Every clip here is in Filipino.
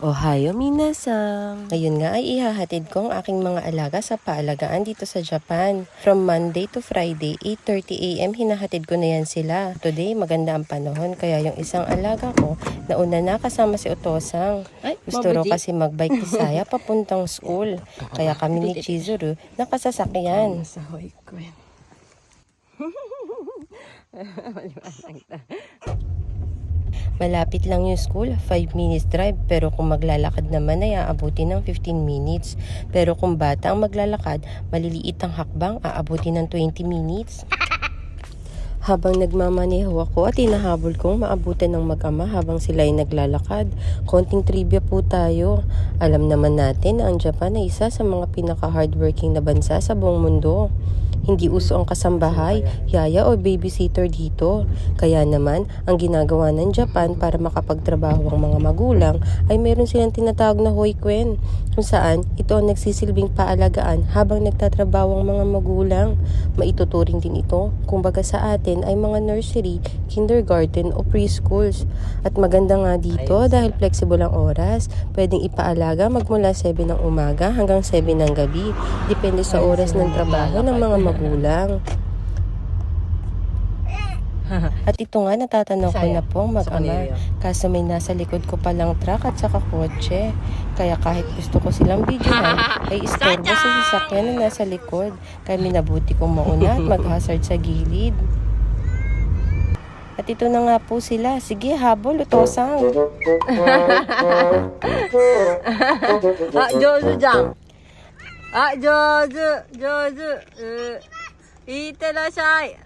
Ohayo minasan! Ngayon nga ay ihahatid ko ang aking mga alaga sa paalagaan dito sa Japan. From Monday to Friday, 8.30 a.m. hinahatid ko na yan sila. Today, maganda ang panahon kaya yung isang alaga ko, nauna na kasama si Otosang. Ay, Gusto mabudi. kasi magbike ni Saya papuntang school. Kaya kami ni Chizuru nakasasakyan. Sa hoy ko yan. Maliwanag. Malapit lang yung school, 5 minutes drive. Pero kung maglalakad naman ay aabuti ng 15 minutes. Pero kung bata ang maglalakad, maliliit ang hakbang, aabuti ng 20 minutes. Habang nagmamaneho ako at hinahabol kong maabutan ng mag-ama habang sila ay naglalakad, konting trivia po tayo. Alam naman natin na ang Japan ay isa sa mga pinaka-hardworking na bansa sa buong mundo. Hindi uso ang kasambahay, yaya o babysitter dito. Kaya naman, ang ginagawa ng Japan para makapagtrabaho ang mga magulang ay meron silang tinatawag na hoikuen, kung saan ito ang nagsisilbing paalagaan habang nagtatrabaho ang mga magulang. Maituturing din ito, kumbaga sa atin ay mga nursery, kindergarten o preschools. At maganda nga dito dahil flexible ang oras, pwedeng ipaalaga magmula 7 ng umaga hanggang 7 ng gabi, depende sa oras ng trabaho ng mga magulang kulang. at ito nga, natatanaw ko na pong mag-ama. Kaso may nasa likod ko palang truck at saka kotse. Kaya kahit gusto ko silang videohan, ay istorbo sa sasakyan na nasa likod. Kaya minabuti kong mauna at mag-hazard sa gilid. At ito na nga po sila. Sige, habol, utosang. ah, Jojo Jang. あ、上手、上手。ういってらっしゃい。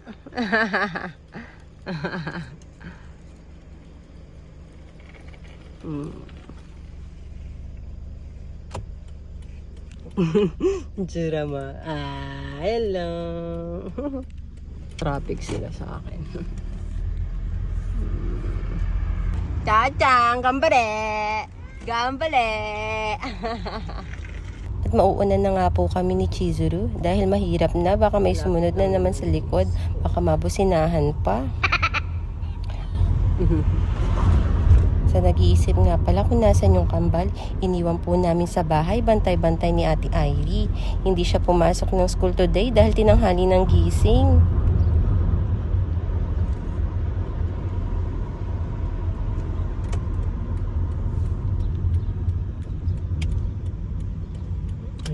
Drama. Ah, hello. Traffic sila sa akin. ちゃー At mauuna na nga po kami ni Chizuru dahil mahirap na baka may sumunod na naman sa likod. Baka mabusinahan pa. sa nag-iisip nga pala kung nasan yung kambal, iniwan po namin sa bahay bantay-bantay ni Ate Airy. Hindi siya pumasok ng school today dahil tinanghali ng gising.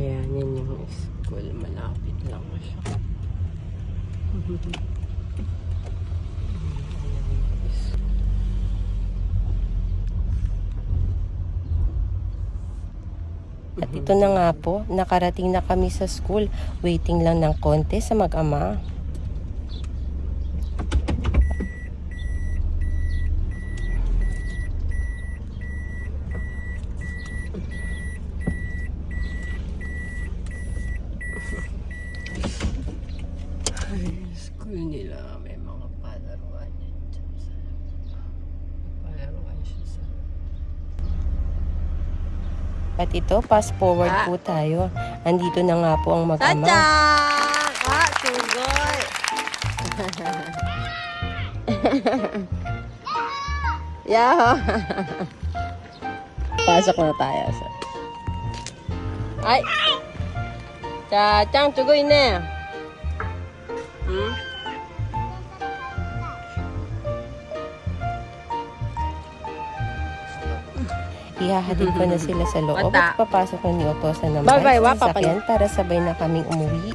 Ayan, yan yung school. Malapit lang siya. At ito na nga po, nakarating na kami sa school. Waiting lang ng konti sa mag-ama. Ay, school nila may mga palaruan yan dyan sa palaruan siya sa At ito, fast forward ah. po tayo. Andito na nga po ang mag-ama. Tata! Ah, sugoy! Yaho! Pasok na tayo. Ay! Chachang, tugoy na! Hmm? Ihahatid ko na sila sa loob Wata. at papasok na ni Otosan naman Bye-bye, wa, sa sasakyan para sabay na kaming umuwi.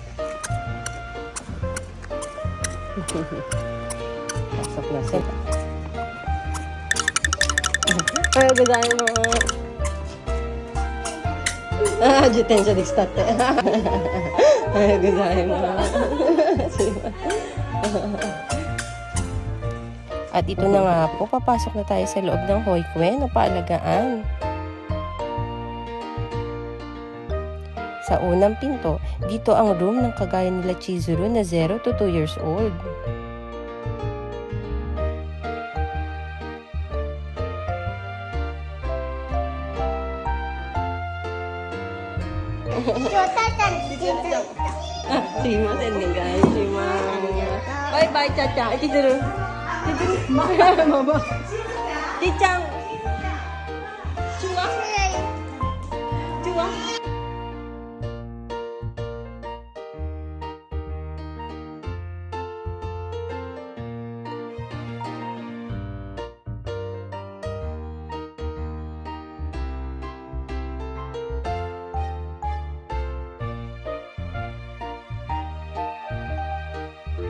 Pasok na sila. Ay, gudaan mo. Ah, jiten siya dikstate. Ay, gudaan mo. At ito na nga po, papasok na tayo sa loob ng hoikwe na paalagaan. Sa unang pinto, dito ang room ng kagaya nila Chizuru na 0 to 2 years old. Shota-chan, dito. Ah, famous ending guys. bye caca ini jeru cincang cincang cuah cuah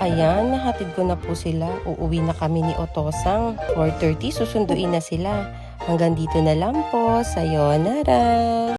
Ayan, nahatid ko na po sila. Uuwi na kami ni Otosang. 4.30, susunduin na sila. Hanggang dito na lang po. Sayonara!